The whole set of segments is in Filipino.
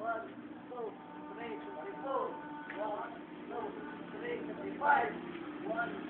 One, two, three, four. One, two, three, five. One.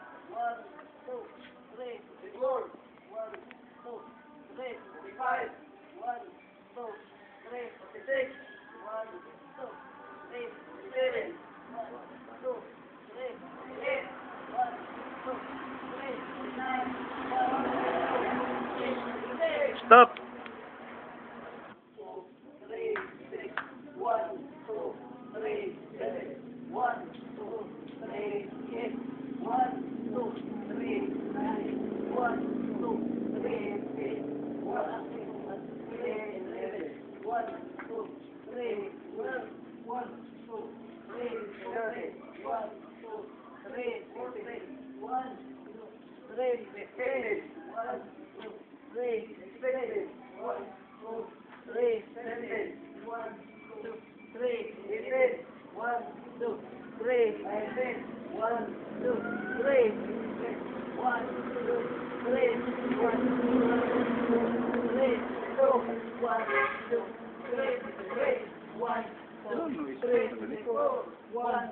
Stop. Three,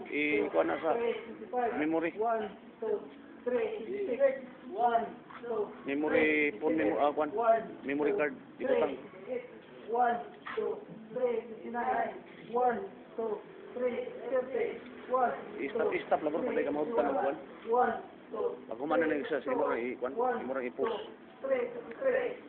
Ikuha na sa memory. Memory phone memo ah one. Memory card dito tang. 1 2 3 9 1 2 3 Stop stop lang pala kamo ta mag one. Ako man na nang isa sa imong i-kwan, imong i-post. 3 3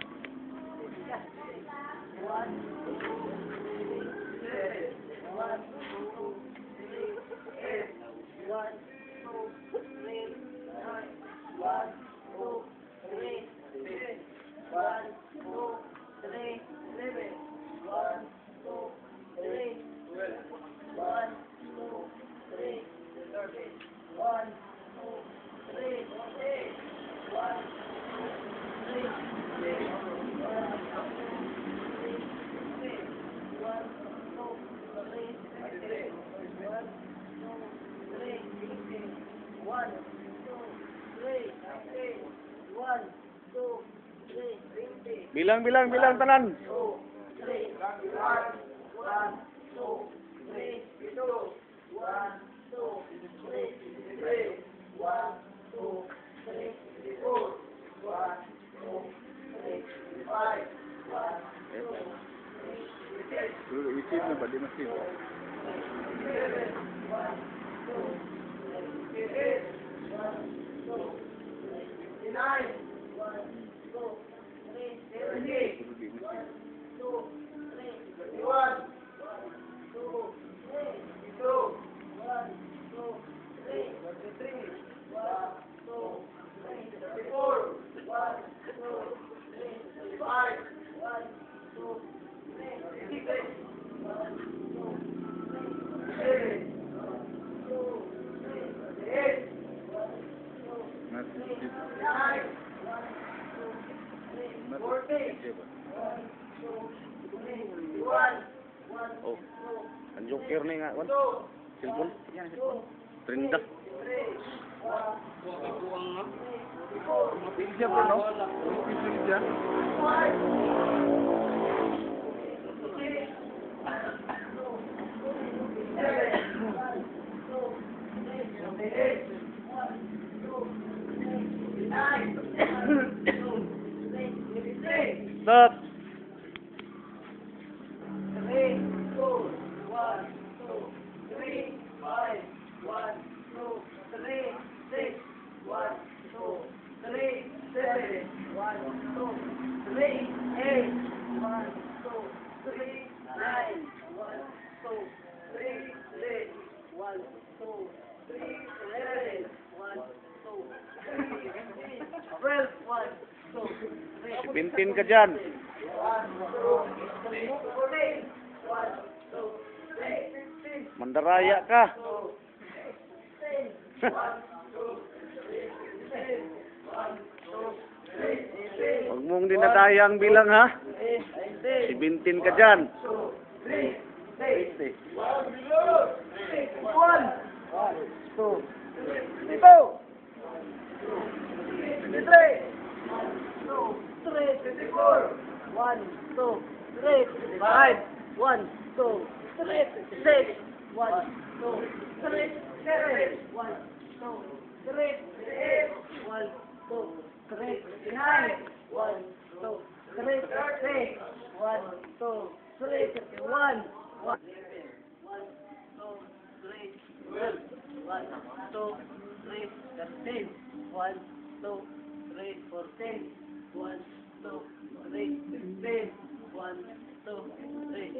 Bilang bilang bilang tanan. Isin na ba di masin? Oh. Ang joker na nga kwan. Cellphone. Trinda. Big siya po, no? Big siya. Stop! Three, two, one, two, three, five, one, two, three, six, one, two, three, seven, one, two, three, eight, one, two, three, nine, one, two, three, ten, one, two, three, eleven, one, two, three, twelve, one, Bintin ka dyan. Mandaraya ka. Huwag mong dinadaya ang bilang, ha? Three, nineteen. Si Bintin ka dyan. One, two, three, two. Three, three, fifty-four. One, two, three, five. One, two, three, six. One, two, three, seven. One, two, three, eight. One, two, three, nine. One, two, three, thirty. One, two, three. One, one, two, three, twelve. One, two, three, thirteen. One, two, three, fourteen one, two, three, spin, one, two, three.